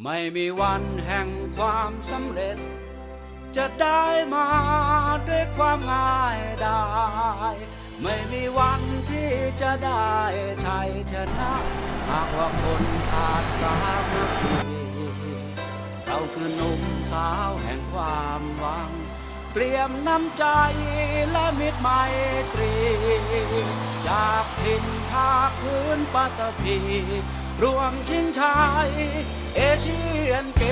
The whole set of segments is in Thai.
ไม่มีวันแห่งความสำเร็จ จะได้มาด้วยความง่ายดายไม่มีวันที่จะได้ชัยชนะหากว่าคนขาดสามัคคีเราคือหนุ่มสาวแห่งความหวัง เปลี่ยมน้ำใจและมิตรไมตรี จากถิ่นภาคพื้นปัตตภี รวมชิงชายเอเชียนเกม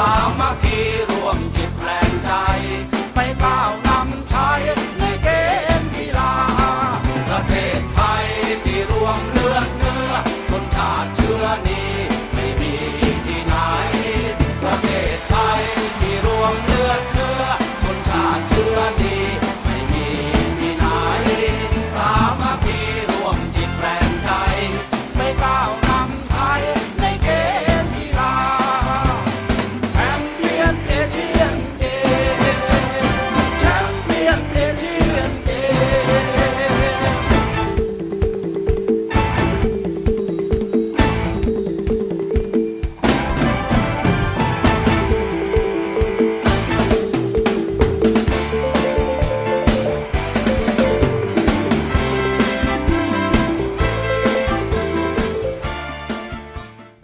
สามั